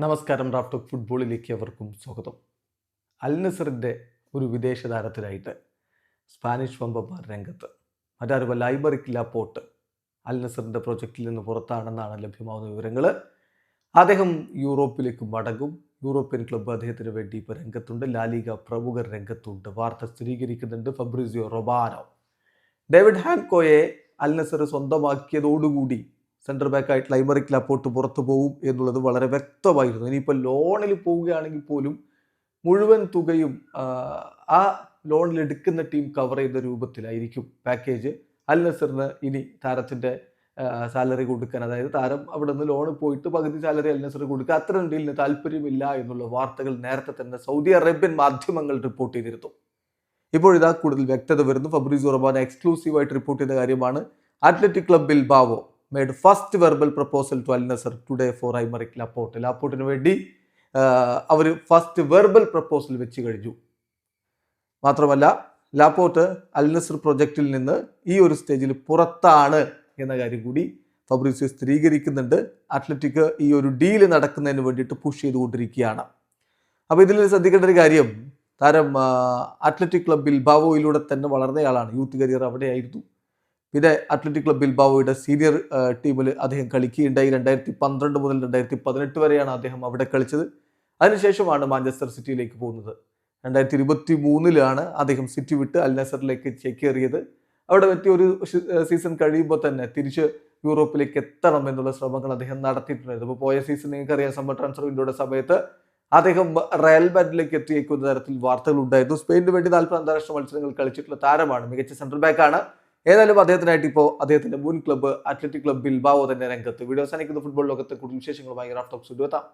നമസ്കാരം റാഫ്റ്റോക്ക് ഫുട്ബോളിലേക്ക് അവർക്കും സ്വാഗതം. അൽ നസറിന്റെ ഒരു വിദേശ താരത്തിലായിട്ട് സ്പാനിഷ് വമ്പന്മാർ രംഗത്ത്. മറ്റാരുമല്ല ഐബറിക് ലാപ്പോട്ട് അൽ നസറിന്റെ പ്രൊജക്റ്റിൽ നിന്ന് പുറത്താണെന്നാണ് ലഭ്യമാകുന്ന വിവരങ്ങൾ അദ്ദേഹം യൂറോപ്പിലേക്ക് മടങ്ങും. യൂറോപ്യൻ ക്ലബ്ബ് അദ്ദേഹത്തിന് വേണ്ടി ഇപ്പോൾ രംഗത്തുണ്ട്. ലാലിക പ്രമുഖർ രംഗത്തുണ്ട്. വാർത്ത സ്ഥിരീകരിക്കുന്നുണ്ട് ഫബ്രിസിയോ റൊബാനോ ഡേവിഡ് ഹാൻകോയെ അൽ നസർ സ്വന്തമാക്കിയതോടുകൂടി സെന്റർ ബാക്ക് ആയിട്ട് ലൈബറിക് ലാപ്പോട്ട് പുറത്തു പോകും എന്നുള്ളത് വളരെ വ്യക്തമായിരുന്നു. ഇനിയിപ്പോൾ ലോണിൽ പോവുകയാണെങ്കിൽ പോലും മുഴുവൻ തുകയും ആ, ലോണിൽ എടുക്കുന്ന ടീം കവർ ചെയ്യുന്ന രൂപത്തിലായിരിക്കും പാക്കേജ് അൽ നസറിന് ഇനി താരത്തിന്റെ സാലറി കൊടുക്കാൻ അതായത് താരം അവിടെ നിന്ന് ലോണ് പോയിട്ട് പകുതി സാലറി അൽ നസർ കൊടുക്കുക. അത്തരം ഡീലിന് താല്പര്യമില്ല എന്നുള്ള വാർത്തകൾ നേരത്തെ തന്നെ സൗദി അറേബ്യൻ മാധ്യമങ്ങൾ റിപ്പോർട്ട് ചെയ്തിരുന്നു. ഇപ്പോഴിതാ കൂടുതൽ വ്യക്തത വരുന്നു. ഫബ്രീസ് ഉറബാന എക്സ്ക്ലൂസീവായിട്ട് റിപ്പോർട്ട് ചെയ്ത കാര്യമാണ്. Athletic Club Bilbao made first verbal proposal to Al Nassr today for Aymeric Laporte ലാപ്പോർട്ടിന് വേണ്ടി അവർ ഫസ്റ്റ് വെർബൽ പ്രപ്പോസൽ വെച്ച് കഴിഞ്ഞു. മാത്രമല്ല ലാപ്പോർട്ട് അൽ നസർ പ്രൊജക്റ്റിൽ നിന്ന് ഈ ഒരു സ്റ്റേജിൽ പുറത്താണ് എന്ന കാര്യം കൂടി ഫബ്രീസിയോ സ്ഥിരീകരിക്കുന്നുണ്ട്. അത്ലറ്റിക് ഈ ഒരു ഡീൽ നടക്കുന്നതിന് വേണ്ടിയിട്ട് പുഷ് ചെയ്തുകൊണ്ടിരിക്കുകയാണ്. അപ്പോൾ ഇതിൽ ശ്രദ്ധിക്കേണ്ട ഒരു കാര്യം താരം അത്ലറ്റിക് ക്ലബ്ബിൽ ബാവോയിലൂടെ തന്നെ വളർന്നയാളാണ്. യൂത്ത് കരിയർ അവിടെയായിരുന്നു. പിന്നെ അത്ലറ്റിക് ക്ലബ് ബിൽബാവോയുടെ സീനിയർ ടീമിൽ അദ്ദേഹം കളിക്കുകയുണ്ടായി. രണ്ടായിരത്തി പന്ത്രണ്ട് മുതൽ രണ്ടായിരത്തി പതിനെട്ട് വരെയാണ് അദ്ദേഹം അവിടെ കളിച്ചത്. അതിനുശേഷമാണ് മാഞ്ചസ്റ്റർ സിറ്റിയിലേക്ക് പോകുന്നത്. രണ്ടായിരത്തി ഇരുപത്തി മൂന്നിലാണ് അദ്ദേഹം സിറ്റി വിട്ട് അൽ നസറിലേക്ക് ചേക്കേറിയത്. അവിടെ പറ്റിയ ഒരു സീസൺ കഴിയുമ്പോൾ തന്നെ തിരിച്ച് യൂറോപ്പിലേക്ക് എത്തണം എന്നുള്ള ശ്രമങ്ങൾ അദ്ദേഹം നടത്തിയിട്ടുണ്ട് അപ്പോൾ പോയ സീസൺ നിങ്ങൾക്കറിയാം സമ്മർ ട്രാൻസ്ഫർ വിൻഡോയുടെ സമയത്ത് അദ്ദേഹം റയൽ ബാറ്റിലേക്ക് എത്തിയേക്കുന്ന തരത്തിൽ വാർത്തകൾ ഉണ്ടായിരുന്നു സ്പെയിനിന് വേണ്ടി നാൽപ്പത് അന്താരാഷ്ട്ര മത്സരങ്ങൾ കളിച്ചിട്ടുള്ള താരമാണ് മികച്ച സെൻട്രൽ ബാക്കാണ്. ഏതായാലും അദ്ദേഹത്തിനായിട്ട് ഇപ്പോൾ അദ്ദേഹത്തിന്റെ മുൻ ക്ലബ്ബ് അത്ലറ്റിക് ക്ലബ് ബിൽബാവോ തന്നെ രംഗത്ത്. വീഡിയോ അവസാനിക്കുന്ന ഫുട്ബോൾ ലോകത്തെ കൂടുതൽ വിശേഷങ്ങളുമായി റാഫ്റ്റോക്സ് എത്താം.